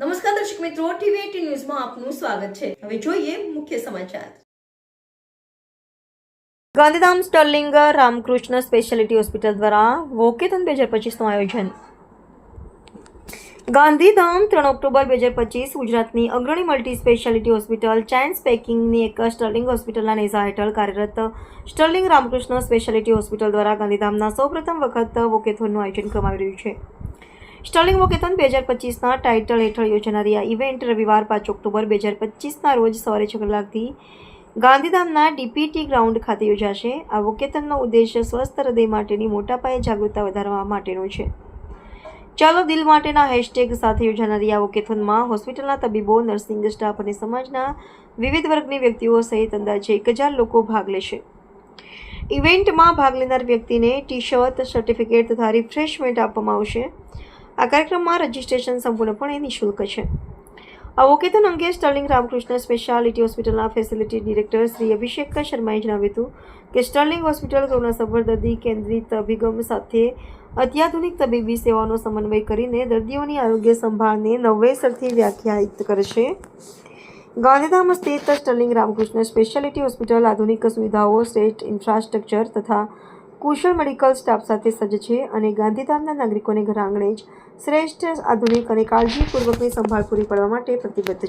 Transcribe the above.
નમસ્કાર દર્શક મિત્રો, ટીવી ન્યૂઝમાં આપનું સ્વાગત છે. હવે જોઈએ મુખ્ય સમાચાર. Gandhidham Sterling Ramakrishna speciality hospital દ્વારા વોકેથોન બે હજાર પચીસનું આયોજન. ગાંધીધામ ત્રણ ઓક્ટોબર બે હજાર પચીસ ગુજરાતની અગ્રણી મલ્ટી સ્પેશિયાલિટી હોસ્પિટલ ચાઇન્સ પેકિંગની એક સ્ટર્લિંગ હોસ્પિટલના નેઝા હેઠળ કાર્યરત સ્ટર્લિંગ રામકૃષ્ણ સ્પેશિયાલિટી હોસ્પિટલ દ્વારા ગાંધીધામના સૌપ્રથમ વખત વોકેથોનનું આયોજન કરવામાં આવી રહ્યું છે. સ્ટર્લિંગ વોકેથન બે હજાર પચીસના ટાઇટલ હેઠળ યોજાનારી આ ઇવેન્ટ રવિવાર પાંચ ઓક્ટોબર બે હજાર પચીસના રોજ સવારે છ કલાકથી ગાંધીધામના ડીપીટી ગ્રાઉન્ડ ખાતે યોજાશે. આ વોકેથનનો ઉદ્દેશ્ય સ્વસ્થ હૃદય માટેની મોટા પાયે જાગૃતતા વધારવા માટેનો છે. ચાલો દિલ માટેના હેશટેગ સાથે યોજાનારી આ વોકેથોનમાં હોસ્પિટલના તબીબો, નર્સિંગ સ્ટાફ અને સમાજના વિવિધ વર્ગની વ્યક્તિઓ સહિત અંદાજે એક હજાર લોકો ભાગ લેશે. ઇવેન્ટમાં ભાગ લેનાર વ્યક્તિને ટી શર્ટ સર્ટિફિકેટ તથા રિફ્રેશમેન્ટ આપવામાં આવશે. આ કાર્યક્રમમાં રજિસ્ટ્રેશન સંપૂર્ણપણે નિઃશુલ્ક છે. આ વોકેથોન અંગે સ્ટર્લિંગ રામકૃષ્ણ સ્પેશિયાલિટી હોસ્પિટલના ફેસિલિટી ડિરેક્ટર શ્રી અભિષેક શર્માએ જણાવ્યું હતું કે સ્ટર્લિંગ હોસ્પિટલ કરુણાસભર દર્દી કેન્દ્રિત અભિગમ સાથે અત્યાધુનિક તબીબી સેવાઓનો સમન્વય કરીને દર્દીઓની આરોગ્ય સંભાળને નવેસરથી વ્યાખ્યાયિત કરશે ગાંધીધામ સ્થિત સ્ટર્લિંગ રામકૃષ્ણ સ્પેશિયાલિટી હોસ્પિટલ આધુનિક સુવિધાઓ, શ્રેષ્ઠ ઇન્ફ્રાસ્ટ્રક્ચર તથા કુશળ મેડિકલ સ્ટાફ સાથે સજ્જ છે અને ગાંધીધામના નાગરિકોને ઘર આંગણે જ શ્રેષ્ઠ આધુનિક અને કાળજીપૂર્વકની સંભાળ પૂરી પાડવા માટે પ્રતિબદ્ધ છે.